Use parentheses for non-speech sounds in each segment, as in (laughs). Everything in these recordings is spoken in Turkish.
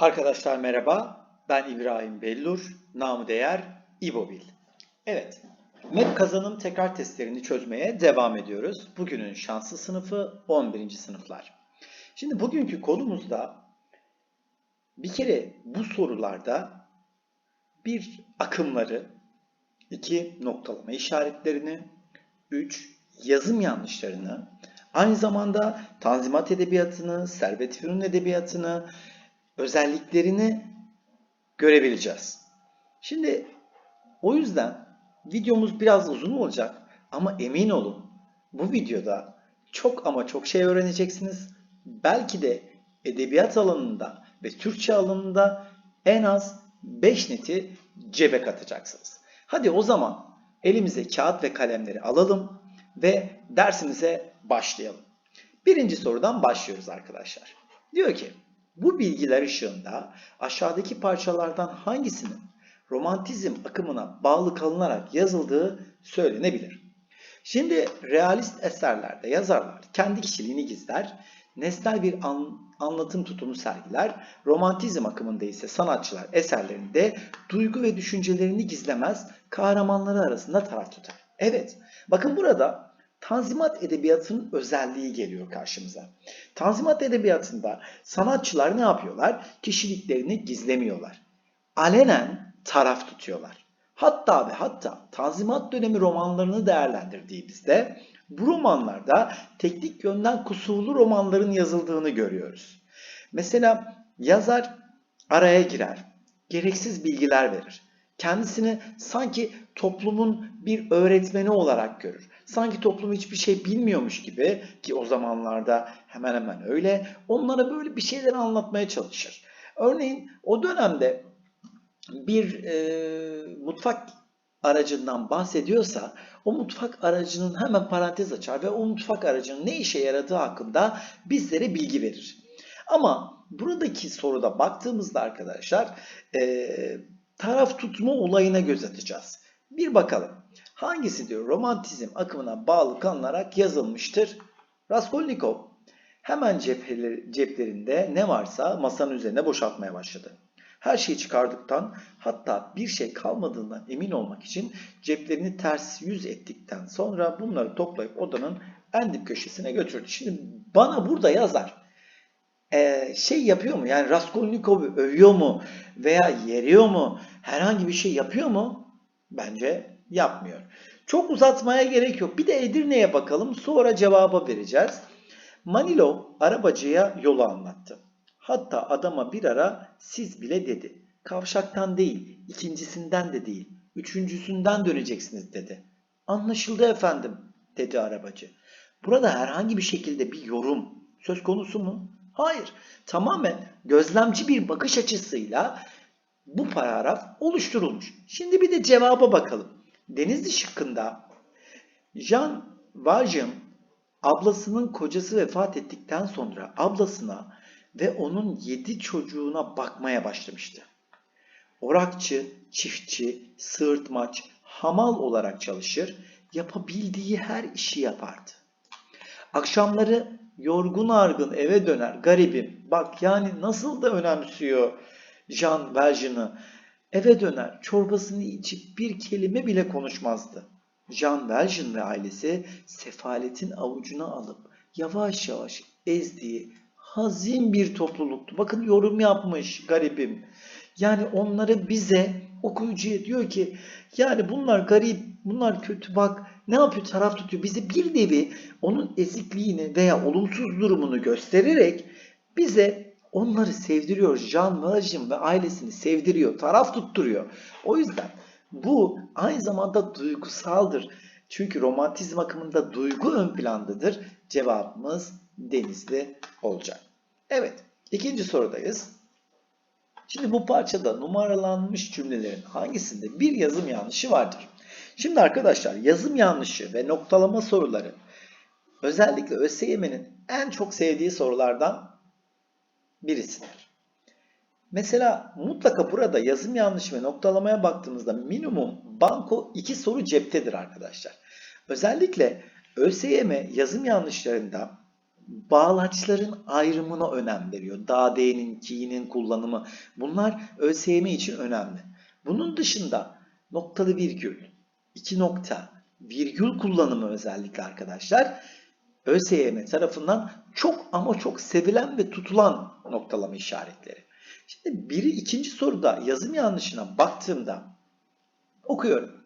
Arkadaşlar merhaba. Ben İbrahim Bellur. Namı değer İbobil. Evet. MEP kazanım tekrar testlerini çözmeye devam ediyoruz. Bugünün şanslı sınıfı 11. sınıflar. Şimdi bugünkü konumuzda bir kere bu sorularda bir akımları, iki noktalama işaretlerini, üç yazım yanlışlarını, aynı zamanda Tanzimat Edebiyatı'nı, Servet Fünun Edebiyatı'nı, özelliklerini görebileceğiz. Şimdi o yüzden videomuz biraz uzun olacak ama emin olun bu videoda çok ama çok şey öğreneceksiniz. Belki de edebiyat alanında ve Türkçe alanında en az 5 neti cebe katacaksınız. Hadi o zaman elimize kağıt ve kalemleri alalım ve dersimize başlayalım. Birinci sorudan başlıyoruz arkadaşlar. Diyor ki bu bilgiler ışığında aşağıdaki parçalardan hangisinin romantizm akımına bağlı kalınarak yazıldığı söylenebilir. Şimdi realist eserlerde yazarlar kendi kişiliğini gizler, nesnel bir an, anlatım tutumu sergiler, romantizm akımında ise sanatçılar eserlerinde duygu ve düşüncelerini gizlemez, kahramanları arasında taraf tutar. Evet, bakın burada Tanzimat edebiyatının özelliği geliyor karşımıza. Tanzimat edebiyatında sanatçılar ne yapıyorlar? Kişiliklerini gizlemiyorlar. Alenen taraf tutuyorlar. Hatta ve hatta Tanzimat dönemi romanlarını değerlendirdiğimizde bu romanlarda teknik yönden kusurlu romanların yazıldığını görüyoruz. Mesela yazar araya girer, gereksiz bilgiler verir. Kendisini sanki toplumun bir öğretmeni olarak görür. Sanki toplum hiçbir şey bilmiyormuş gibi ki o zamanlarda hemen hemen öyle onlara böyle bir şeyler anlatmaya çalışır. Örneğin o dönemde bir e, mutfak aracından bahsediyorsa o mutfak aracının hemen parantez açar ve o mutfak aracının ne işe yaradığı hakkında bizlere bilgi verir. Ama buradaki soruda baktığımızda arkadaşlar e, taraf tutma olayına göz atacağız. Bir bakalım. Hangisi diyor romantizm akımına bağlı kalınarak yazılmıştır? Raskolnikov hemen cepheleri, ceplerinde ne varsa masanın üzerine boşaltmaya başladı. Her şeyi çıkardıktan hatta bir şey kalmadığından emin olmak için ceplerini ters yüz ettikten sonra bunları toplayıp odanın en dip köşesine götürdü. Şimdi bana burada yazar e, şey yapıyor mu? Yani Raskolnikov'u övüyor mu? Veya yeriyor mu? Herhangi bir şey yapıyor mu? Bence yapmıyor. Çok uzatmaya gerek yok. Bir de Edirne'ye bakalım. Sonra cevaba vereceğiz. Manilov arabacıya yolu anlattı. Hatta adama bir ara siz bile dedi. Kavşaktan değil, ikincisinden de değil, üçüncüsünden döneceksiniz dedi. Anlaşıldı efendim dedi arabacı. Burada herhangi bir şekilde bir yorum söz konusu mu? Hayır. Tamamen gözlemci bir bakış açısıyla bu paragraf oluşturulmuş. Şimdi bir de cevaba bakalım. Denizli şıkkında Jean Valjean ablasının kocası vefat ettikten sonra ablasına ve onun yedi çocuğuna bakmaya başlamıştı. Orakçı, çiftçi, sığırtmaç, hamal olarak çalışır, yapabildiği her işi yapardı. Akşamları yorgun argın eve döner garibim. Bak yani nasıl da önemsiyor Jean Valjean'ı. Eve döner çorbasını içip bir kelime bile konuşmazdı. Jean Valjean ve ailesi sefaletin avucuna alıp yavaş yavaş ezdiği hazin bir topluluktu. Bakın yorum yapmış garibim. Yani onları bize okuyucuya diyor ki yani bunlar garip, bunlar kötü bak ne yapıyor taraf tutuyor. Bize bir nevi onun ezikliğini veya olumsuz durumunu göstererek bize onları sevdiriyor. Jean Valjean ve ailesini sevdiriyor, taraf tutturuyor. O yüzden bu aynı zamanda duygusaldır. Çünkü romantizm akımında duygu ön plandadır. Cevabımız denizli olacak. Evet, ikinci sorudayız. Şimdi bu parçada numaralanmış cümlelerin hangisinde bir yazım yanlışı vardır? Şimdi arkadaşlar yazım yanlışı ve noktalama soruları özellikle ÖSYM'nin en çok sevdiği sorulardan birisidir. Mesela mutlaka burada yazım yanlışı ve noktalamaya baktığımızda minimum banko 2 soru ceptedir arkadaşlar. Özellikle ÖSYM yazım yanlışlarında bağlaçların ayrımına önem veriyor. Da, D'nin, ki'nin kullanımı. Bunlar ÖSYM için önemli. Bunun dışında noktalı virgül, iki nokta, virgül kullanımı özellikle arkadaşlar ÖSYM tarafından çok ama çok sevilen ve tutulan noktalama işaretleri. Şimdi biri ikinci soruda yazım yanlışına baktığımda okuyorum.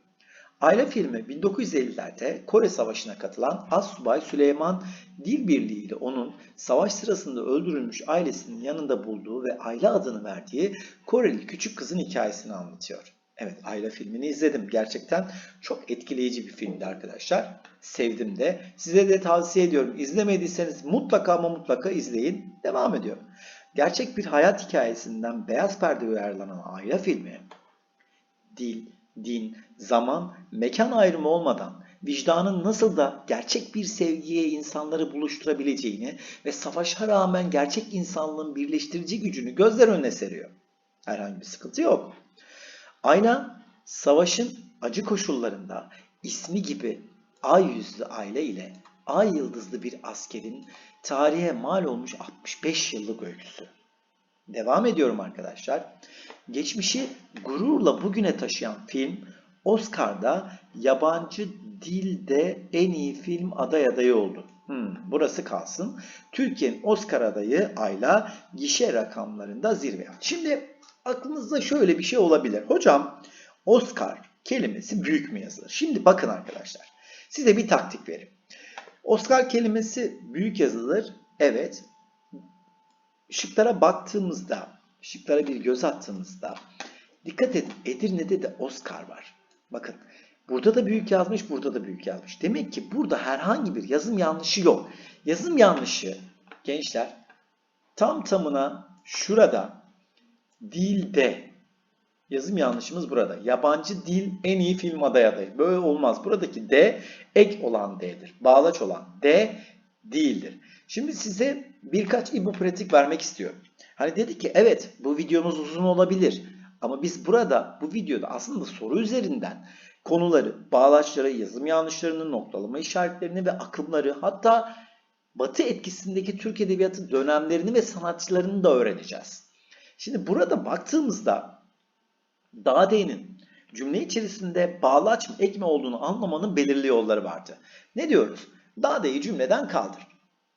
Ayla filmi 1950'lerde Kore Savaşı'na katılan Assubay Süleyman Dil Birliği onun savaş sırasında öldürülmüş ailesinin yanında bulduğu ve Ayla adını verdiği Koreli küçük kızın hikayesini anlatıyor. Evet Ayla filmini izledim. Gerçekten çok etkileyici bir filmdi arkadaşlar. Sevdim de. Size de tavsiye ediyorum. İzlemediyseniz mutlaka ama mutlaka izleyin. Devam ediyor. Gerçek bir hayat hikayesinden beyaz perde uyarlanan Ayla filmi dil, din, zaman, mekan ayrımı olmadan vicdanın nasıl da gerçek bir sevgiye insanları buluşturabileceğini ve savaşa rağmen gerçek insanlığın birleştirici gücünü gözler önüne seriyor. Herhangi bir sıkıntı yok. Ayna savaşın acı koşullarında ismi gibi ay yüzlü aile ile ay yıldızlı bir askerin tarihe mal olmuş 65 yıllık öyküsü. Devam ediyorum arkadaşlar. Geçmişi gururla bugüne taşıyan film Oscar'da yabancı dilde en iyi film aday adayı oldu. Hmm, burası kalsın. Türkiye'nin Oscar adayı Ayla gişe rakamlarında zirve. Şimdi aklınızda şöyle bir şey olabilir. Hocam Oscar kelimesi büyük mü yazılır? Şimdi bakın arkadaşlar. Size bir taktik vereyim. Oscar kelimesi büyük yazılır. Evet. Şıklara baktığımızda, şıklara bir göz attığımızda dikkat edin Edirne'de de Oscar var. Bakın burada da büyük yazmış, burada da büyük yazmış. Demek ki burada herhangi bir yazım yanlışı yok. Yazım yanlışı gençler tam tamına şurada dilde yazım yanlışımız burada. Yabancı dil en iyi film aday adayı. Böyle olmaz. Buradaki D ek olan D'dir. Bağlaç olan D değildir. Şimdi size birkaç ibu pratik vermek istiyorum. Hani dedi ki evet bu videomuz uzun olabilir. Ama biz burada bu videoda aslında soru üzerinden konuları, bağlaçları, yazım yanlışlarını, noktalama işaretlerini ve akımları hatta Batı etkisindeki Türk Edebiyatı dönemlerini ve sanatçılarını da öğreneceğiz. Şimdi burada baktığımızda Dade'nin cümle içerisinde bağlaç mı ek mi olduğunu anlamanın belirli yolları vardı. Ne diyoruz? Dade'yi cümleden kaldır.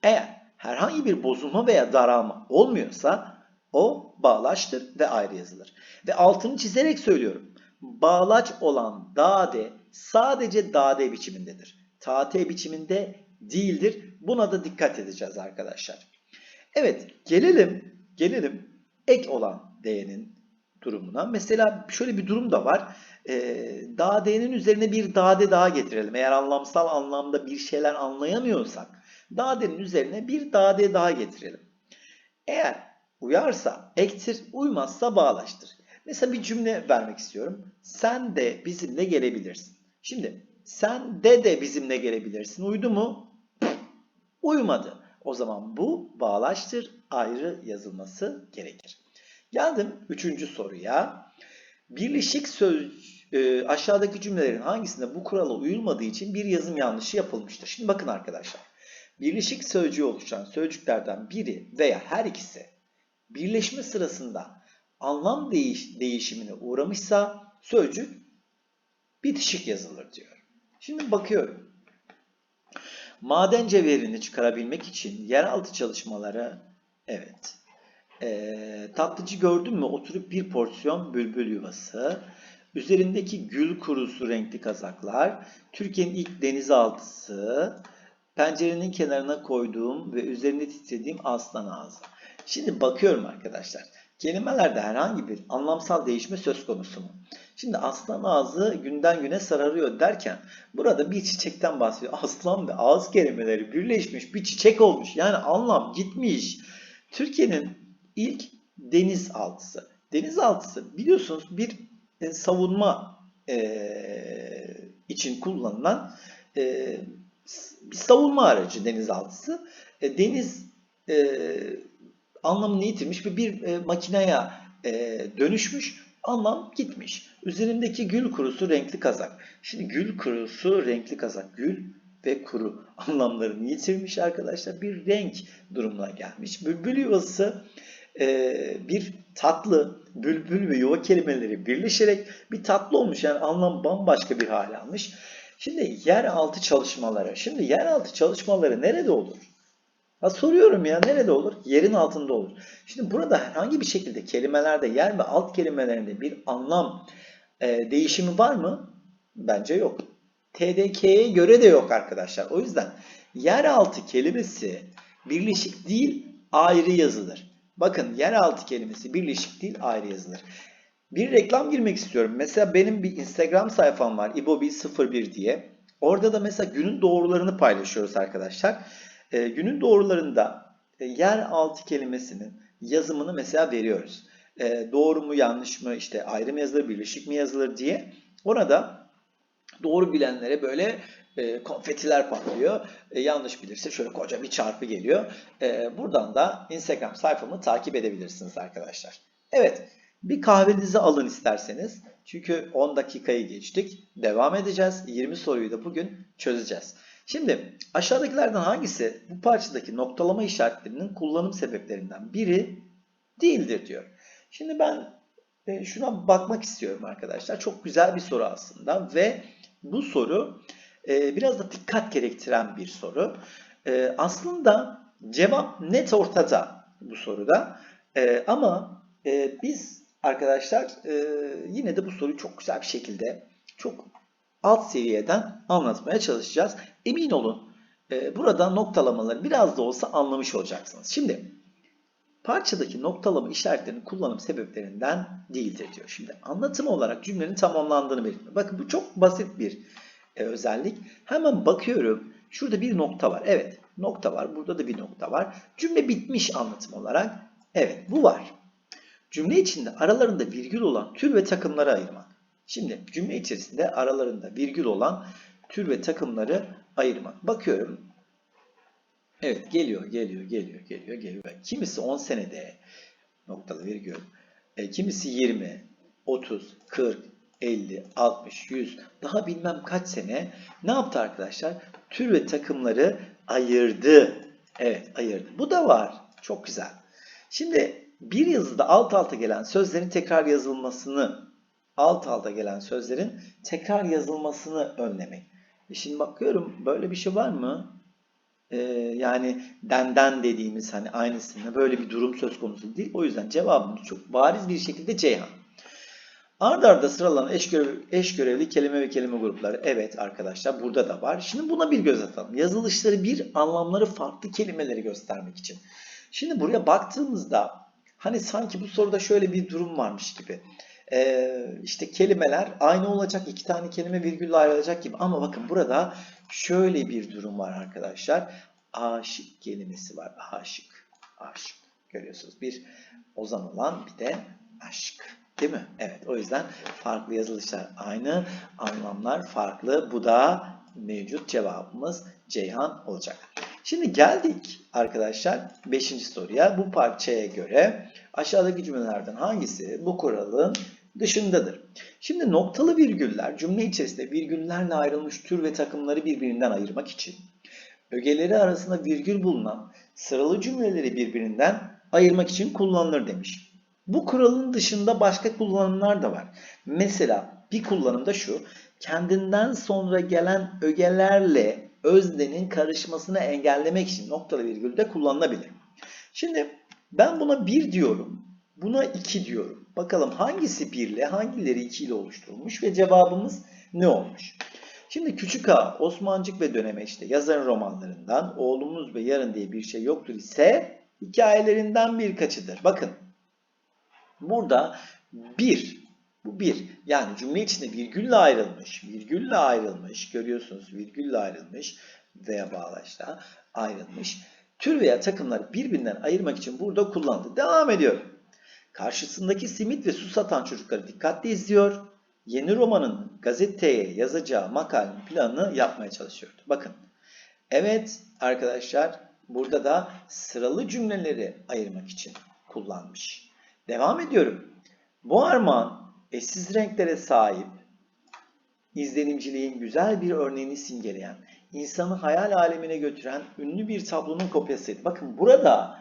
Eğer herhangi bir bozulma veya daralma olmuyorsa o bağlaçtır ve ayrı yazılır. Ve altını çizerek söylüyorum. Bağlaç olan dade sadece dade biçimindedir. Tate biçiminde değildir. Buna da dikkat edeceğiz arkadaşlar. Evet gelelim gelelim ek olan D'nin durumuna. Mesela şöyle bir durum da var. Ee, Dade'nin üzerine bir dade daha getirelim. Eğer anlamsal anlamda bir şeyler anlayamıyorsak dadenin üzerine bir dade daha getirelim. Eğer uyarsa ektir, uymazsa bağlaştır. Mesela bir cümle vermek istiyorum. Sen de bizimle gelebilirsin. Şimdi sen de de bizimle gelebilirsin. Uydu mu? Uymadı. O zaman bu bağlaçtır. Ayrı yazılması gerekir. Geldim üçüncü soruya. Birleşik söz e, aşağıdaki cümlelerin hangisinde bu kurala uyulmadığı için bir yazım yanlışı yapılmıştır. Şimdi bakın arkadaşlar. Birleşik sözcüğü oluşturan sözcüklerden biri veya her ikisi birleşme sırasında anlam değiş değişimine uğramışsa sözcük bitişik yazılır diyor. Şimdi bakıyorum. Maden cevherini çıkarabilmek için yeraltı çalışmaları evet. E, tatlıcı gördün mü oturup bir porsiyon bülbül yuvası. Üzerindeki gül kurusu renkli kazaklar. Türkiye'nin ilk denizaltısı. Pencerenin kenarına koyduğum ve üzerinde titrediğim aslan ağzı. Şimdi bakıyorum arkadaşlar. Kelimelerde herhangi bir anlamsal değişme söz konusu mu? Şimdi aslan ağzı günden güne sararıyor derken burada bir çiçekten bahsediyor. (laughs) Aslan ve ağız kelimeleri birleşmiş bir çiçek olmuş. Yani anlam gitmiş. Türkiye'nin ilk denizaltısı. Denizaltısı biliyorsunuz bir e, savunma e, için kullanılan e, bir savunma aracı denizaltısı. E, deniz e, anlamını yitirmiş ve bir e, makineye e, dönüşmüş. Anlam gitmiş. Üzerindeki gül kurusu renkli kazak. Şimdi gül kurusu renkli kazak. Gül ve kuru (laughs) anlamlarını yitirmiş arkadaşlar. Bir renk durumuna gelmiş. Bülbül yuvası e, bir tatlı, bülbül ve yuva kelimeleri birleşerek bir tatlı olmuş. Yani anlam bambaşka bir hale almış. Şimdi yeraltı çalışmaları. Şimdi yeraltı çalışmaları nerede olur? Ha soruyorum ya nerede olur? Yerin altında olur. Şimdi burada herhangi bir şekilde kelimelerde yer ve alt kelimelerinde bir anlam e, değişimi var mı? Bence yok. TDK'ye göre de yok arkadaşlar. O yüzden yeraltı kelimesi birleşik değil ayrı yazılır. Bakın yeraltı kelimesi birleşik değil ayrı yazılır. Bir reklam girmek istiyorum. Mesela benim bir Instagram sayfam var. ibobi01 diye. Orada da mesela günün doğrularını paylaşıyoruz arkadaşlar. E, günün doğrularında e, yer altı kelimesinin yazımını mesela veriyoruz. E, doğru mu yanlış mı işte ayrı mı yazılır birleşik mi yazılır diye. Orada doğru bilenlere böyle e, konfetiler patlıyor. E, yanlış bilirse şöyle koca bir çarpı geliyor. E, buradan da Instagram sayfamı takip edebilirsiniz arkadaşlar. Evet bir kahvenizi alın isterseniz. Çünkü 10 dakikayı geçtik. Devam edeceğiz. 20 soruyu da bugün çözeceğiz. Şimdi aşağıdakilerden hangisi bu parçadaki noktalama işaretlerinin kullanım sebeplerinden biri değildir diyor. Şimdi ben e, şuna bakmak istiyorum arkadaşlar. Çok güzel bir soru aslında ve bu soru e, biraz da dikkat gerektiren bir soru. E, aslında cevap net ortada bu soruda. Ama biz arkadaşlar yine de bu soruyu çok güzel bir şekilde çok alt seviyeden anlatmaya çalışacağız. Emin olun e, burada noktalamaları biraz da olsa anlamış olacaksınız. Şimdi parçadaki noktalama işaretlerinin kullanım sebeplerinden değildir diyor. Şimdi anlatım olarak cümlenin tamamlandığını belirtiyor. Bakın bu çok basit bir e, özellik. Hemen bakıyorum. Şurada bir nokta var. Evet nokta var. Burada da bir nokta var. Cümle bitmiş anlatım olarak. Evet bu var. Cümle içinde aralarında virgül olan tür ve takımları ayırmak. Şimdi cümle içerisinde aralarında virgül olan tür ve takımları ayırmak. Bakıyorum. Evet geliyor, geliyor, geliyor, geliyor, geliyor. Kimisi 10 senede noktalı virgül. E, kimisi 20, 30, 40, 50, 60, 100 daha bilmem kaç sene ne yaptı arkadaşlar? Tür ve takımları ayırdı. Evet ayırdı. Bu da var. Çok güzel. Şimdi bir yazıda alt alta gelen sözlerin tekrar yazılmasını alt alta gelen sözlerin tekrar yazılmasını önlemek. E şimdi bakıyorum böyle bir şey var mı? Ee, yani denden dediğimiz hani aynısında böyle bir durum söz konusu değil. O yüzden cevabımız çok bariz bir şekilde Ceyhan. Arda arda sıralanan eş, görev, eş görevli kelime ve kelime grupları. Evet arkadaşlar burada da var. Şimdi buna bir göz atalım. Yazılışları bir, anlamları farklı kelimeleri göstermek için. Şimdi buraya baktığımızda hani sanki bu soruda şöyle bir durum varmış gibi e, işte kelimeler aynı olacak. iki tane kelime virgülle ayrılacak gibi. Ama bakın burada şöyle bir durum var arkadaşlar. Aşık kelimesi var. Aşık. Aşık. Görüyorsunuz. Bir ozan olan bir de aşk. Değil mi? Evet. O yüzden farklı yazılışlar aynı. Anlamlar farklı. Bu da mevcut cevabımız Ceyhan olacak. Şimdi geldik arkadaşlar 5. soruya. Bu parçaya göre aşağıdaki cümlelerden hangisi bu kuralın dışındadır. Şimdi noktalı virgüller cümle içerisinde virgüllerle ayrılmış tür ve takımları birbirinden ayırmak için ögeleri arasında virgül bulunan sıralı cümleleri birbirinden ayırmak için kullanılır demiş. Bu kuralın dışında başka kullanımlar da var. Mesela bir kullanım da şu. Kendinden sonra gelen ögelerle öznenin karışmasını engellemek için noktalı virgül de kullanılabilir. Şimdi ben buna bir diyorum. Buna 2 diyorum. Bakalım hangisi 1 ile hangileri 2 ile oluşturulmuş ve cevabımız ne olmuş? Şimdi Küçük A, Osmancık ve Döneme işte yazarın romanlarından Oğlumuz ve Yarın diye bir şey yoktur ise hikayelerinden birkaçıdır. Bakın burada 1 bu 1 yani cümle içinde virgülle ayrılmış virgülle ayrılmış görüyorsunuz virgülle ayrılmış veya bağlaçla ayrılmış tür veya takımları birbirinden ayırmak için burada kullanıldı. Devam ediyorum. Karşısındaki simit ve su satan çocukları dikkatli izliyor. Yeni romanın gazeteye yazacağı makalenin planını yapmaya çalışıyordu. Bakın. Evet arkadaşlar burada da sıralı cümleleri ayırmak için kullanmış. Devam ediyorum. Bu armağan eşsiz renklere sahip izlenimciliğin güzel bir örneğini simgeleyen insanı hayal alemine götüren ünlü bir tablonun kopyasıydı. Bakın burada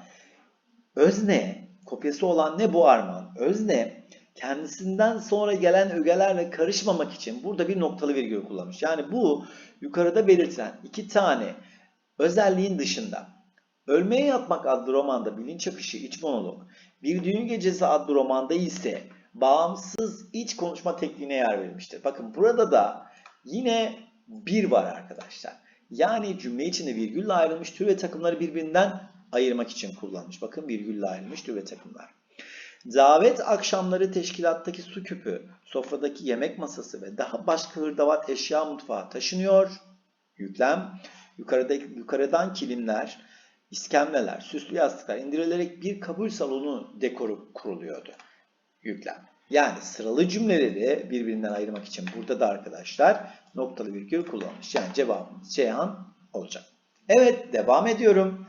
özne kopyası olan ne bu armağan? Özne kendisinden sonra gelen ögelerle karışmamak için burada bir noktalı virgül kullanmış. Yani bu yukarıda belirtilen iki tane özelliğin dışında Ölmeye Yatmak adlı romanda bilinç akışı iç monolog, Bir Düğün Gecesi adlı romanda ise bağımsız iç konuşma tekniğine yer verilmiştir. Bakın burada da yine bir var arkadaşlar. Yani cümle içinde virgülle ayrılmış tür ve takımları birbirinden ayırmak için kullanmış. Bakın virgülle ayrılmış tür ve takımlar. Davet akşamları teşkilattaki su küpü, sofradaki yemek masası ve daha başka hırdavat eşya mutfağa taşınıyor. Yüklem. Yukarıda, yukarıdan kilimler, iskemleler, süslü yastıklar indirilerek bir kabul salonu dekoru kuruluyordu. Yüklem. Yani sıralı cümleleri birbirinden ayırmak için burada da arkadaşlar noktalı virgül kullanmış. Yani cevabımız Ceyhan olacak. Evet devam ediyorum.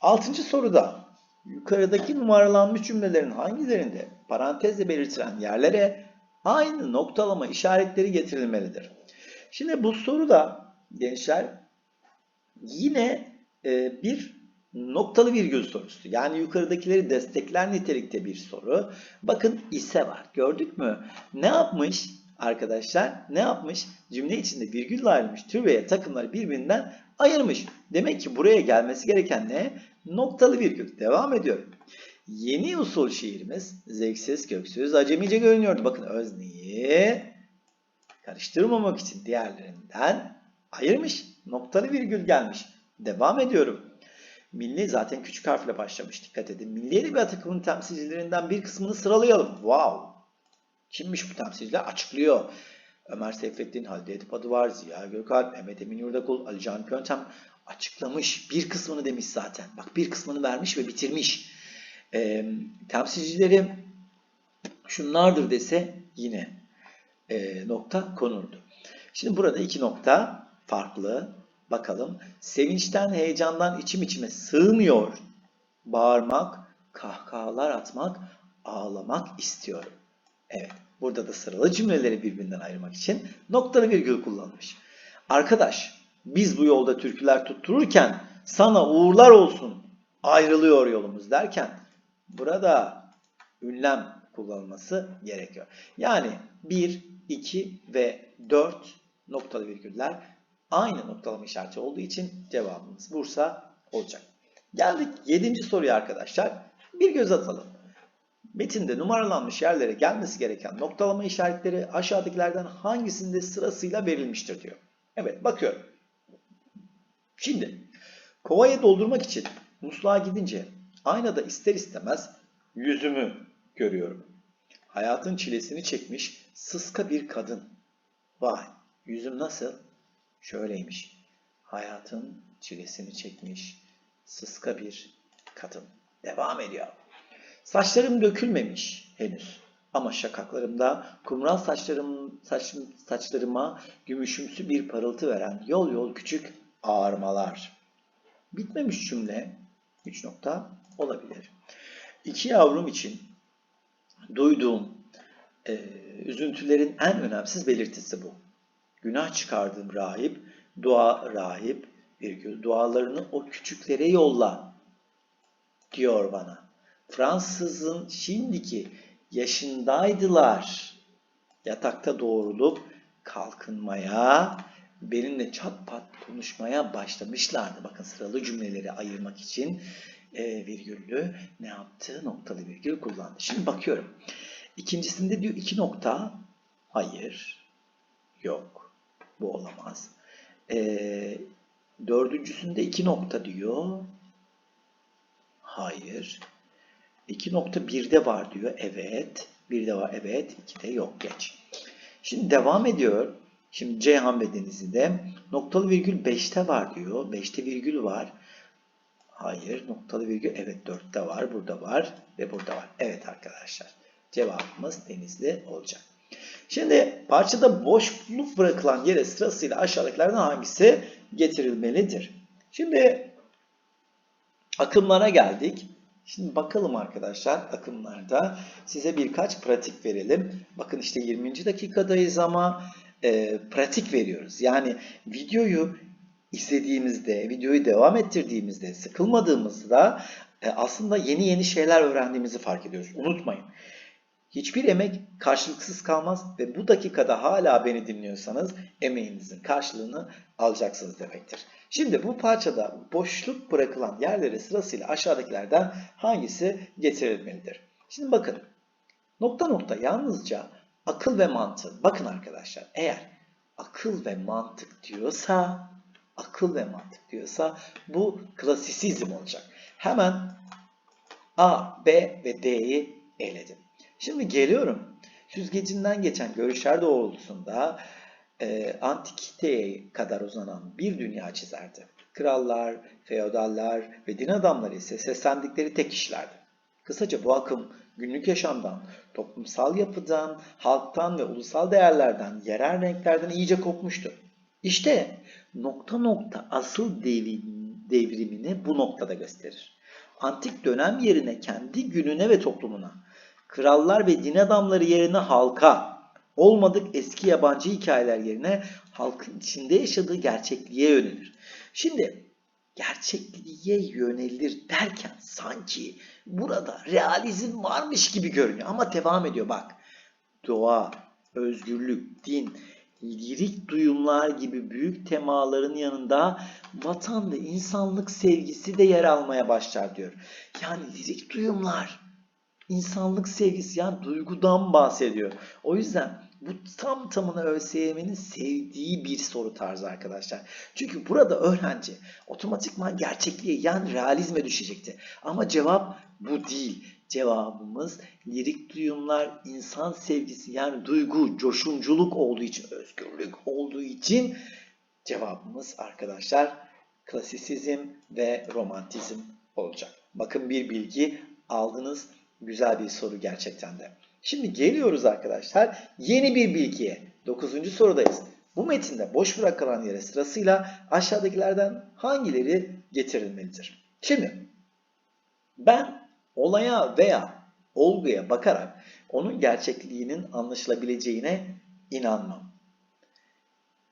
Altıncı soruda yukarıdaki numaralanmış cümlelerin hangilerinde parantezle belirtilen yerlere aynı noktalama işaretleri getirilmelidir? Şimdi bu soruda gençler yine e, bir noktalı virgül sorusu. Yani yukarıdakileri destekler nitelikte bir soru. Bakın ise var. Gördük mü? Ne yapmış arkadaşlar? Ne yapmış? Cümle içinde virgülle ayrılmış tür veya takımları birbirinden ayırmış. Demek ki buraya gelmesi gereken ne? Noktalı virgül. Devam ediyorum. Yeni usul şiirimiz zevksiz, köksüz, acemice görünüyordu. Bakın özneyi karıştırmamak için diğerlerinden ayırmış. Noktalı virgül gelmiş. Devam ediyorum. Milli zaten küçük harfle başlamış. Dikkat edin. Milli Edebiyat takımının temsilcilerinden bir kısmını sıralayalım. Wow. Kimmiş bu temsilciler? Açıklıyor. Ömer Seyfettin, Halide Edip adı var, Ziya Gökalp, Mehmet Emin Yurdakul, Ali Can Köntem açıklamış. Bir kısmını demiş zaten. Bak bir kısmını vermiş ve bitirmiş. E, temsilcileri şunlardır dese yine e, nokta konurdu. Şimdi burada iki nokta farklı. Bakalım. Sevinçten, heyecandan içim içime sığmıyor. Bağırmak, kahkahalar atmak, ağlamak istiyorum. Evet. Burada da sıralı cümleleri birbirinden ayırmak için noktalı virgül kullanmış. Arkadaş, biz bu yolda türküler tuttururken sana uğurlar olsun ayrılıyor yolumuz derken burada ünlem kullanılması gerekiyor. Yani 1, 2 ve 4 noktalı virgüller aynı noktalama işareti olduğu için cevabımız Bursa olacak. Geldik 7. soruya arkadaşlar. Bir göz atalım. Metinde numaralanmış yerlere gelmesi gereken noktalama işaretleri aşağıdakilerden hangisinde sırasıyla verilmiştir diyor. Evet bakıyorum. Şimdi kovaya doldurmak için musluğa gidince aynada ister istemez yüzümü görüyorum. Hayatın çilesini çekmiş sıska bir kadın. Vay yüzüm nasıl? Şöyleymiş. Hayatın çilesini çekmiş sıska bir kadın. Devam ediyor. Saçlarım dökülmemiş henüz. Ama şakaklarımda kumral saçlarım, saç, saçlarıma gümüşümsü bir parıltı veren yol yol küçük ağarmalar. Bitmemiş cümle 3 nokta olabilir. İki yavrum için duyduğum e, üzüntülerin en önemsiz belirtisi bu. Günah çıkardığım rahip, dua rahip, virgül, dualarını o küçüklere yolla diyor bana. Fransızın şimdiki yaşındaydılar. Yatakta doğrulup kalkınmaya, benimle çat pat konuşmaya başlamışlardı. Bakın sıralı cümleleri ayırmak için e, virgüllü ne yaptı? Noktalı virgül kullandı. Şimdi bakıyorum. İkincisinde diyor iki nokta. Hayır. Yok. Bu olamaz. E, dördüncüsünde iki nokta diyor. Hayır. 2.1'de var diyor. Evet. 1'de var. Evet. 2'de yok. Geç. Şimdi devam ediyor. Şimdi Ceyhan ve Denizli'de noktalı virgül 5'te var diyor. 5'te virgül var. Hayır. Noktalı virgül evet 4'te var. Burada var. Ve burada var. Evet arkadaşlar. Cevabımız Denizli olacak. Şimdi parçada boşluk bırakılan yere sırasıyla aşağıdakilerden hangisi getirilmelidir? Şimdi akımlara geldik. Şimdi bakalım arkadaşlar akımlarda size birkaç pratik verelim. Bakın işte 20. dakikadayız ama e, pratik veriyoruz. Yani videoyu izlediğimizde, videoyu devam ettirdiğimizde, sıkılmadığımızda e, aslında yeni yeni şeyler öğrendiğimizi fark ediyoruz. Unutmayın. Hiçbir emek karşılıksız kalmaz ve bu dakikada hala beni dinliyorsanız emeğinizin karşılığını alacaksınız demektir. Şimdi bu parçada boşluk bırakılan yerlere sırasıyla aşağıdakilerden hangisi getirilmelidir? Şimdi bakın nokta nokta yalnızca akıl ve mantık. Bakın arkadaşlar eğer akıl ve mantık diyorsa akıl ve mantık diyorsa bu klasisizm olacak. Hemen A, B ve D'yi eledim. Şimdi geliyorum. Süzgecinden geçen görüşler doğrultusunda e, antikiteye kadar uzanan bir dünya çizerdi. Krallar, feodaller ve din adamları ise seslendikleri tek kişilerdi. Kısaca bu akım günlük yaşamdan, toplumsal yapıdan, halktan ve ulusal değerlerden, yerel renklerden iyice kopmuştu. İşte nokta nokta asıl devrim, devrimini bu noktada gösterir. Antik dönem yerine kendi gününe ve toplumuna, krallar ve din adamları yerine halka, olmadık eski yabancı hikayeler yerine halkın içinde yaşadığı gerçekliğe yönelir. Şimdi gerçekliğe yönelir derken sanki burada realizm varmış gibi görünüyor ama devam ediyor bak. Doğa, özgürlük, din, lirik duyumlar gibi büyük temaların yanında vatan ve insanlık sevgisi de yer almaya başlar diyor. Yani lirik duyumlar, insanlık sevgisi yani duygudan bahsediyor. O yüzden bu tam tamına ÖSYM'nin sevdiği bir soru tarzı arkadaşlar. Çünkü burada öğrenci otomatikman gerçekliğe yani realizme düşecekti. Ama cevap bu değil. Cevabımız lirik duyumlar, insan sevgisi yani duygu, coşunculuk olduğu için, özgürlük olduğu için cevabımız arkadaşlar klasisizm ve romantizm olacak. Bakın bir bilgi aldınız. Güzel bir soru gerçekten de. Şimdi geliyoruz arkadaşlar yeni bir bilgiye. 9. sorudayız. Bu metinde boş bırakılan yere sırasıyla aşağıdakilerden hangileri getirilmelidir? Şimdi ben olaya veya olguya bakarak onun gerçekliğinin anlaşılabileceğine inanmam.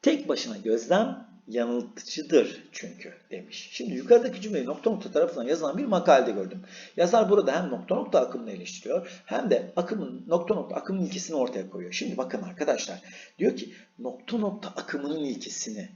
Tek başına gözlem yanıltıcıdır çünkü demiş. Şimdi yukarıdaki cümleyi nokta nokta tarafından yazılan bir makalede gördüm. Yazar burada hem nokta nokta akımını eleştiriyor hem de akımın nokta nokta akımın ilkesini ortaya koyuyor. Şimdi bakın arkadaşlar diyor ki nokta nokta akımının ilkesini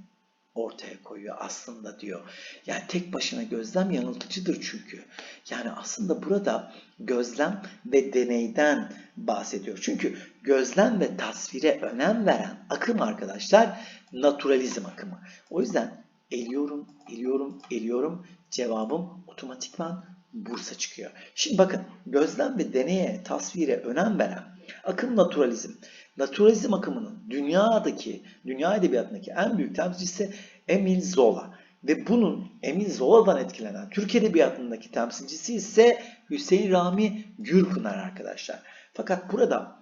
ortaya koyuyor aslında diyor. Yani tek başına gözlem yanıltıcıdır çünkü. Yani aslında burada gözlem ve deneyden bahsediyor. Çünkü gözlem ve tasvire önem veren akım arkadaşlar naturalizm akımı. O yüzden eliyorum, eliyorum, eliyorum cevabım otomatikman Bursa çıkıyor. Şimdi bakın gözlem ve deneye, tasvire önem veren akım naturalizm. Naturalizm akımının dünyadaki, dünya edebiyatındaki en büyük temsilcisi Emil Zola. Ve bunun Emil Zola'dan etkilenen Türk Edebiyatı'ndaki temsilcisi ise Hüseyin Rami Gürpınar arkadaşlar. Fakat burada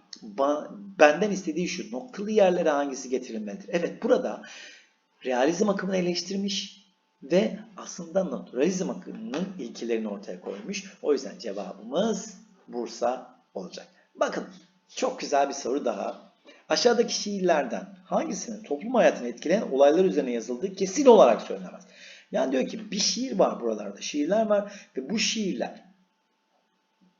benden istediği şu noktalı yerlere hangisi getirilmelidir? Evet burada realizm akımını eleştirmiş ve aslında naturalizm akımının ilkelerini ortaya koymuş. O yüzden cevabımız Bursa olacak. Bakın çok güzel bir soru daha. Aşağıdaki şiirlerden hangisinin toplum hayatını etkileyen olaylar üzerine yazıldığı kesin olarak söylenemez. Yani diyor ki bir şiir var buralarda, şiirler var ve bu şiirler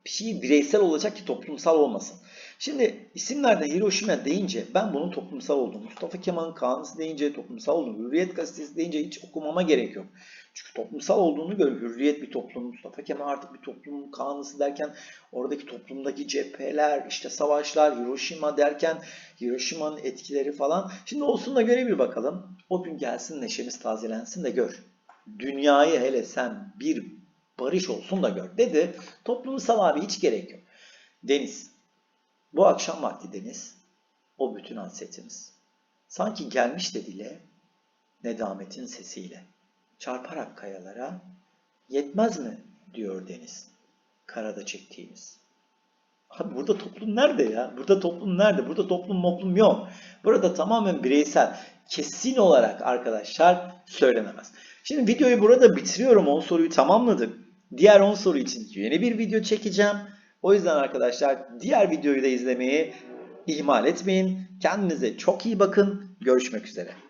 şiir bireysel olacak ki toplumsal olmasın. Şimdi isimlerde Hiroşima deyince ben bunun toplumsal olduğunu, Mustafa Kemal'in Kanısı deyince toplumsal olduğunu, Hürriyet Gazetesi deyince hiç okumama gerek yok. Çünkü toplumsal olduğunu görüyorum. Hürriyet bir toplum, Mustafa Kemal artık bir toplumun kanısı derken oradaki toplumdaki cepheler, işte savaşlar, Hiroşima derken Hiroşima'nın etkileri falan. Şimdi olsun da göre bir bakalım. O gün gelsin neşemiz tazelensin de gör. Dünyayı hele sen bir barış olsun da gör dedi. Toplumsal abi hiç gerek yok. Deniz. Bu akşam vakti deniz. O bütün hasretimiz. Sanki gelmiş de dile nedametin sesiyle. Çarparak kayalara yetmez mi diyor deniz. Karada çektiğimiz. Abi burada toplum nerede ya? Burada toplum nerede? Burada toplum toplum yok. Burada tamamen bireysel. Kesin olarak arkadaşlar söylenemez. Şimdi videoyu burada bitiriyorum. 10 soruyu tamamladık. Diğer 10 soru için yeni bir video çekeceğim. O yüzden arkadaşlar diğer videoyu da izlemeyi ihmal etmeyin. Kendinize çok iyi bakın. Görüşmek üzere.